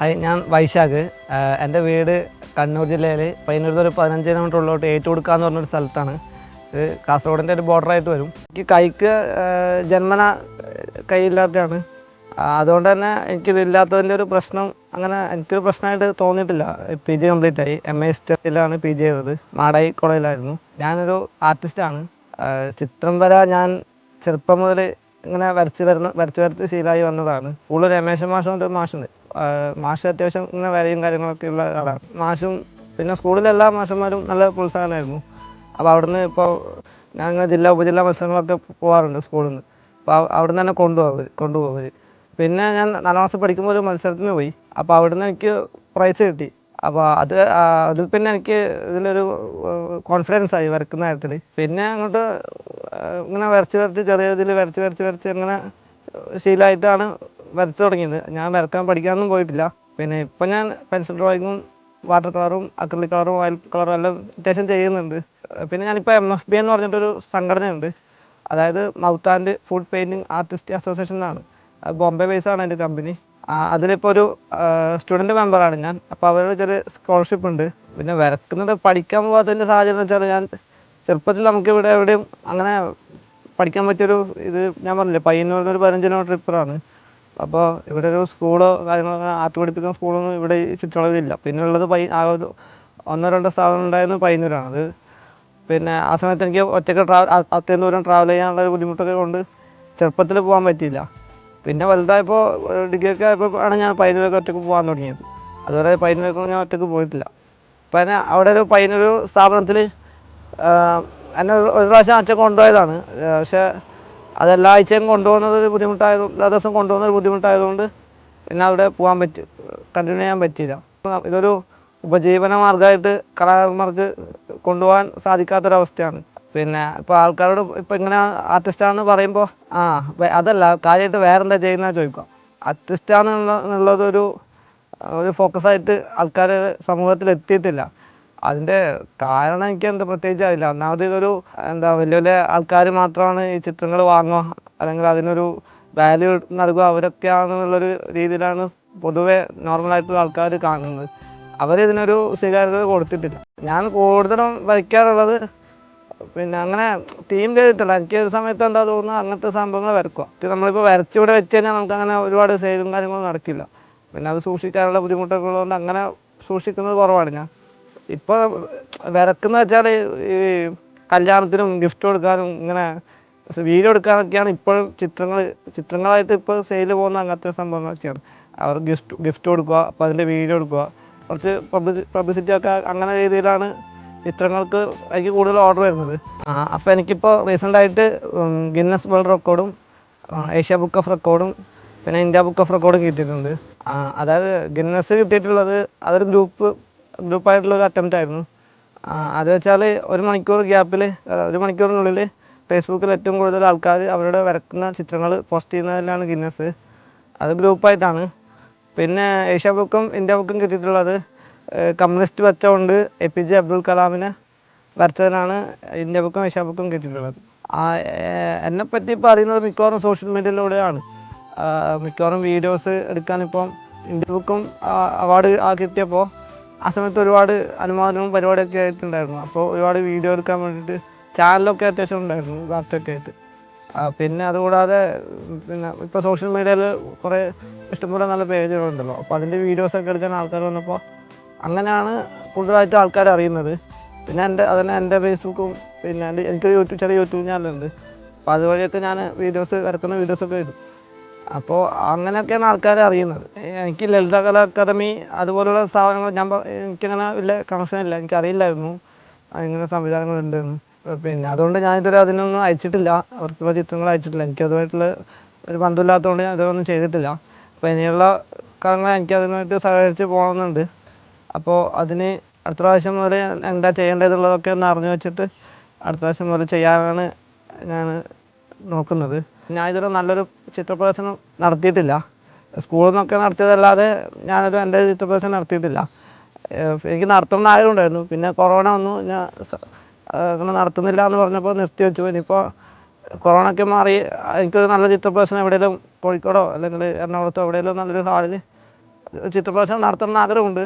ഞാൻ വൈശാഖ് എന്റെ വീട് കണ്ണൂർ ജില്ലയിൽ പയ്യന്നൂർ ഒരു പതിനഞ്ച് കിലോമീറ്റർ ഉള്ളോട്ട് ഏറ്റുകൊടുക്കുക എന്ന് പറഞ്ഞൊരു സ്ഥലത്താണ്. ഇത് കാസർഗോഡിന്റെ ഒരു ബോർഡറായിട്ട് വരും. എനിക്ക് കൈക്ക് ജന്മന കൈയില്ലാത്തതാണ് അതുകൊണ്ട് തന്നെ എനിക്കിതില്ലാത്തതിന്റെ ഒരു പ്രശ്നം അങ്ങനെ എനിക്കൊരു പ്രശ്നമായിട്ട് തോന്നിയിട്ടില്ല. പി ജി കംപ്ലീറ്റ് ആയി. എം എ ഹിസ്റ്ററിയിലാണ് പി ജി ചെയ്തത്. മാടായി കോളേജിലായിരുന്നു. ഞാനൊരു ആർട്ടിസ്റ്റാണ് ചിത്രം വര ഞാൻ ചെറുപ്പം മുതൽ ഇങ്ങനെ വരച്ച് വരുന്ന വരച്ച് വരച്ച് ശീലമായി വന്നതാണ്. സ്കൂളിൽ രമേശൻ മാഷ് എന്നൊരു മാഷുണ്ട് മാഷ് അത്യാവശ്യം ഇങ്ങനെ വരയും കാര്യങ്ങളൊക്കെ ഉള്ള ആളാണ്. മാഷും പിന്നെ സ്കൂളിലെ എല്ലാ മാഷന്മാരും നല്ല പ്രോത്സാഹനമായിരുന്നു. അപ്പോൾ അവിടുന്ന് ഇപ്പോൾ ഞാൻ ഇങ്ങനെ ജില്ലാ ഉപജില്ലാ മത്സരങ്ങളൊക്കെ പോകാറുണ്ട് സ്കൂളിൽ നിന്ന് അപ്പോൾ അവിടുന്ന് തന്നെ കൊണ്ടുപോകും കൊണ്ടുപോകും പിന്നെ ഞാൻ നാലാം ക്ലാസ് പഠിക്കുമ്പോൾ ഒരു മത്സരത്തിന് പോയി. അപ്പോൾ അവിടുന്ന് എനിക്ക് പ്രൈസ് കിട്ടി. അപ്പോൾ അത് അത് പിന്നെ എനിക്ക് ഇതിലൊരു കോൺഫിഡൻസ് ആയി വരക്കുന്ന കാര്യത്തിൽ. പിന്നെ അങ്ങോട്ട് ഇങ്ങനെ വരച്ച് വരച്ച് ചെറിയ ഇതിൽ വരച്ച് വരച്ച് വരച്ച് അങ്ങനെ ശീലമായിട്ടാണ് വരച്ച് തുടങ്ങിയത്. ഞാൻ വരക്കാൻ പഠിക്കാനൊന്നും പോയിട്ടില്ല. പിന്നെ ഇപ്പം ഞാൻ പെൻസിൽ ഡ്രോയിങ്ങും വാട്ടർ കളറും അക്രലിക് കളറും ഓയിൽ കളറും എല്ലാം അത്യാവശ്യം ചെയ്യുന്നുണ്ട്. പിന്നെ ഞാനിപ്പോൾ എം എഫ് ബി എന്ന് പറഞ്ഞിട്ടൊരു സംഘടനയുണ്ട്. അതായത് mouth and foot painting artist association എന്നാണ് ബോംബെ ബേസ് ആണ് എന്റെ കമ്പനി അതിലിപ്പോൾ ഒരു സ്റ്റുഡന്റ് മെമ്പറാണ് ഞാൻ. അപ്പോൾ അവരുടെ ചെറിയ സ്കോളർഷിപ്പ് ഉണ്ട്. പിന്നെ വരക്കുന്നത് പഠിക്കാൻ പോകാത്തതിന്റെ സാഹചര്യം എന്ന് വെച്ചാൽ ഞാൻ ചെറുപ്പത്തിൽ നമുക്ക് ഇവിടെ എവിടെയും അങ്ങനെ പഠിക്കാൻ പറ്റിയൊരു ഇത് ഞാൻ പറഞ്ഞില്ലേ പയ്യന്നൂരിൽ ഒരു പതിനഞ്ചിനോ ട്രിപ്പറാണ് അപ്പോൾ ഇവിടെ ഒരു സ്കൂളോ കാര്യങ്ങളോ ആർട്ട് പഠിപ്പിക്കുന്ന സ്കൂളൊന്നും ഇവിടെ ചുറ്റളവിലില്ല. പിന്നെ ഉള്ളത് പയ്യ ആ ഒരു ഒന്നോ രണ്ടോ സ്ഥാപനം ഉണ്ടായിരുന്നു പയ്യന്നൂരാണ്. അത് പിന്നെ ആ സമയത്ത് എനിക്ക് ഒറ്റയ്ക്ക് ട്രാവൽ അത്രയും ദൂരം ട്രാവൽ ചെയ്യാനുള്ള ഒരു ബുദ്ധിമുട്ടൊക്കെ കൊണ്ട് ചെറുപ്പത്തിൽ പോകാൻ പറ്റിയില്ല. പിന്നെ വലുതായപ്പോൾ ഡിഗ്രി ഒക്കെ ആയപ്പോൾ ആണ് ഞാൻ പയ്യന്നൂരൊക്കെ ഒറ്റയ്ക്ക് പോകാൻ തുടങ്ങിയത്. അതുവരെ പയ്യന്നൂരൊക്കെ ഞാൻ ഒറ്റയ്ക്ക് പോയിട്ടില്ല. അപ്പം എന്നെ അവിടെ ഒരു പയ്യന്നൂർ സ്ഥാപനത്തിൽ എന്നെ ഒരു പ്രാവശ്യം അച്ഛൻ കൊണ്ടുപോയതാണ്. പക്ഷേ അത് എല്ലാ ആഴ്ചയും കൊണ്ടുപോകുന്നത് ഒരു ബുദ്ധിമുട്ടായത് എല്ലാ ദിവസവും കൊണ്ടുപോകുന്നത് ഒരു ബുദ്ധിമുട്ടായതുകൊണ്ട് പിന്നെ അവിടെ പോകാൻ പറ്റി കണ്ടിന്യൂ ചെയ്യാൻ പറ്റിയില്ല. ഇതൊരു ഉപജീവന മാർഗമായിട്ട് കലാകാരന്മാർക്ക് കൊണ്ടുപോകാൻ സാധിക്കാത്തൊരവസ്ഥയാണ്. പിന്നെ ഇപ്പോൾ ആൾക്കാരോട് ഇപ്പോൾ ഇങ്ങനെ ആർട്ടിസ്റ്റാണെന്ന് പറയുമ്പോൾ ആ അതല്ല കാര്യമായിട്ട് വേറെന്താ ചെയ്യുന്നത് ചോദിക്കാം. ആർട്ടിസ്റ്റാണെന്നുള്ള എന്നുള്ളതൊരു ഒരു ഫോക്കസായിട്ട് ആൾക്കാർ സമൂഹത്തിൽ എത്തിയിട്ടില്ല. അതിന്റെ കാരണം എനിക്ക് എന്താ പ്രത്യേകിച്ച് അറിയില്ല. ഒന്നാമത് ഇതൊരു എന്താ വലിയ വലിയ ആൾക്കാർ മാത്രമാണ് ഈ ചിത്രങ്ങൾ വാങ്ങുക അല്ലെങ്കിൽ അതിനൊരു വാല്യൂ നൽകുക അവരൊക്കെയാണെന്നുള്ളൊരു രീതിയിലാണ് പൊതുവെ നോർമലായിട്ടുള്ള ആൾക്കാർ കാണുന്നത്. അവരിതിനൊരു സ്വീകാര്യത കൊടുത്തിട്ടില്ല. ഞാൻ കൂടുതലും വരയ്ക്കാറുള്ളത് പിന്നെ അങ്ങനെ തീം ചെയ്തിട്ടില്ല എനിക്ക് ഒരു സമയത്ത് എന്താ തോന്നുന്നത് അങ്ങനത്തെ സംഭവങ്ങൾ വരക്കുക നമ്മളിപ്പോൾ വരച്ചിവിടെ വെച്ച് കഴിഞ്ഞാൽ നമുക്ക് അങ്ങനെ ഒരുപാട് സെയിലും കാര്യങ്ങളൊന്നും നടക്കില്ല. പിന്നെ അത് സൂക്ഷിക്കാനുള്ള ബുദ്ധിമുട്ടൊക്കെ ഉള്ളതുകൊണ്ട് അങ്ങനെ സൂക്ഷിക്കുന്നത് കുറവാണ് ഞാൻ. ഇപ്പോൾ വരക്കുന്ന വെച്ചാൽ ഈ കല്യാണത്തിനും ഗിഫ്റ്റ് കൊടുക്കാനും ഇങ്ങനെ വീഡിയോ എടുക്കാനൊക്കെയാണ് ഇപ്പോഴും ചിത്രങ്ങൾ ചിത്രങ്ങളായിട്ട് ഇപ്പോൾ സെയിൽ പോകുന്ന അങ്ങനത്തെ സംഭവങ്ങളൊക്കെയാണ്. അവർ ഗിഫ്റ്റ് ഗിഫ്റ്റ് കൊടുക്കുക അപ്പോൾ അതിന്റെ വീഡിയോ എടുക്കുക കുറച്ച് പബ്ലിസി പബ്ലിസിറ്റി ഒക്കെ അങ്ങനെ രീതിയിലാണ് ചിത്രങ്ങൾക്ക് എനിക്ക് കൂടുതൽ ഓർഡർ വരുന്നത്. അപ്പോൾ എനിക്കിപ്പോൾ റീസെന്റ് ആയിട്ട് ഗിന്നസ് വേൾഡ് റെക്കോർഡും ഏഷ്യ ബുക്ക് ഓഫ് റെക്കോർഡും പിന്നെ ഇന്ത്യ ബുക്ക് ഓഫ് റെക്കോർഡും കിട്ടിയിട്ടുണ്ട്. അതായത് ഗിന്നസ് കിട്ടിയിട്ടുള്ളത് അതൊരു ഗ്രൂപ്പ് ഗ്രൂപ്പായിട്ടുള്ളൊരു അറ്റംപ്റ്റ് ആയിരുന്നു. അത് വെച്ചാൽ ഒരു മണിക്കൂർ ഗ്യാപ്പിൽ ഒരു മണിക്കൂറിനുള്ളിൽ ഫേസ്ബുക്കിൽ ഏറ്റവും കൂടുതൽ ആൾക്കാർ അവരുടെ വരക്കുന്ന ചിത്രങ്ങൾ പോസ്റ്റ് ചെയ്യുന്നതിലാണ് ഗിന്നസ് അത് ഗ്രൂപ്പായിട്ടാണ് പിന്നെ ഏഷ്യ ബുക്കും ഇന്ത്യ ബുക്കും കിട്ടിയിട്ടുള്ളത് കമ്മ്യൂണിസ്റ്റ് വച്ചുകൊണ്ട് എ പി ജെ അബ്ദുൽ കലാമിനെ വരച്ചതിനാണ് ഇന്ത്യ ബുക്കും ഏഷ്യ ബുക്കും കിട്ടിയിട്ടുള്ളത് എന്നെപ്പറ്റി അറിയുന്നത് മിക്കവാറും സോഷ്യൽ മീഡിയയിലൂടെയാണ്. മിക്കവാറും വീഡിയോസ് എടുക്കാനിപ്പം ഇന്ത്യ ബുക്കും അവാർഡ് കിട്ടിയപ്പോൾ ആ സമയത്ത് ഒരുപാട് അനുവാദവും പരിപാടിയൊക്കെ ആയിട്ടുണ്ടായിരുന്നു. അപ്പോൾ ഒരുപാട് വീഡിയോ എടുക്കാൻ വേണ്ടിയിട്ട് ചാനലൊക്കെ അത്യാവശ്യം ഉണ്ടായിരുന്നു വാർത്തയൊക്കെ ആയിട്ട്. പിന്നെ അതുകൂടാതെ പിന്നെ ഇപ്പോൾ സോഷ്യൽ മീഡിയയിൽ കുറേ ഇഷ്ടംപോലെ നല്ല പേജുകളുണ്ടല്ലോ. അപ്പോൾ അതിന്റെ വീഡിയോസൊക്കെ എടുക്കാൻ ആൾക്കാർ വന്നപ്പോൾ അങ്ങനെയാണ് കൂടുതലായിട്ട് ആൾക്കാർ അറിയുന്നത്. പിന്നെ എന്റെ അതന്നെ എന്റെ ഫേസ്ബുക്കും പിന്നെ എന്റെ എനിക്കൊരു യൂട്യൂബ് ചെറിയ യൂട്യൂബ് ചാനലുണ്ട്. അപ്പോൾ അതുവഴിയൊക്കെ ഞാൻ വീഡിയോസ് വരക്കുന്ന വീഡിയോസൊക്കെ ഇടും. അപ്പോൾ അങ്ങനെയൊക്കെയാണ് ആൾക്കാർ അറിയുന്നത്. എനിക്ക് ലളിതകലാ അക്കാദമി അതുപോലുള്ള സ്ഥാപനങ്ങൾ ഞാൻ എനിക്കങ്ങനെ വലിയ കണക്ഷൻ ഇല്ല. എനിക്കറിയില്ലായിരുന്നു ഇങ്ങനെ സംവിധാനങ്ങളുണ്ടെന്ന്. പിന്നെ അതുകൊണ്ട് ഞാൻ ഇതുവരെ അതിനൊന്നും അയച്ചിട്ടില്ല. അവർക്ക് ചിത്രങ്ങൾ അയച്ചിട്ടില്ല. എനിക്ക് അതുമായിട്ടുള്ള ഒരു ബന്ധമില്ലാത്തതുകൊണ്ട് ഞാൻ അതൊന്നും ചെയ്തിട്ടില്ല. അപ്പോൾ ഇനിയുള്ള കാലങ്ങളിൽ എനിക്ക് അതിനായിട്ട് സഹകരിച്ച് പോകണമെന്നുണ്ട്. അപ്പോൾ അതിന് അടുത്ത പ്രാവശ്യം മുതൽ എന്താ ചെയ്യേണ്ടതെന്നുള്ളതൊക്കെ ഒന്ന് അറിഞ്ഞു വെച്ചിട്ട് അടുത്ത പ്രാവശ്യം മുതൽ ചെയ്യാനാണ് ഞാൻ നോക്കുന്നത്. ഞാൻ ഇതുവരെ നല്ലൊരു ചിത്ര പ്രദർശനം നടത്തിയിട്ടില്ല. സ്കൂളിൽ നിന്നൊക്കെ നടത്തിയതല്ലാതെ ഞാനൊരു എന്റെ ചിത്ര പ്രദർശനം നടത്തിയിട്ടില്ല എനിക്ക് നടത്തണം ആഗ്രഹം ഉണ്ടായിരുന്നു പിന്നെ കൊറോണ വന്നു. ഞാൻ അങ്ങനെ നടത്തുന്നില്ല എന്ന് പറഞ്ഞപ്പോൾ നിർത്തി വെച്ചു. ഇനിയിപ്പോൾ കൊറോണ ഒക്കെ മാറി എനിക്കൊരു നല്ല ചിത്രപ്രദർശനം എവിടെയെങ്കിലും കോഴിക്കോടോ അല്ലെങ്കിൽ എറണാകുളത്തോ എവിടെയെങ്കിലും നല്ലൊരു ഹാളിൽ ചിത്രപ്രദർശനം നടത്തണമെന്ന് ആഗ്രഹമുണ്ട്.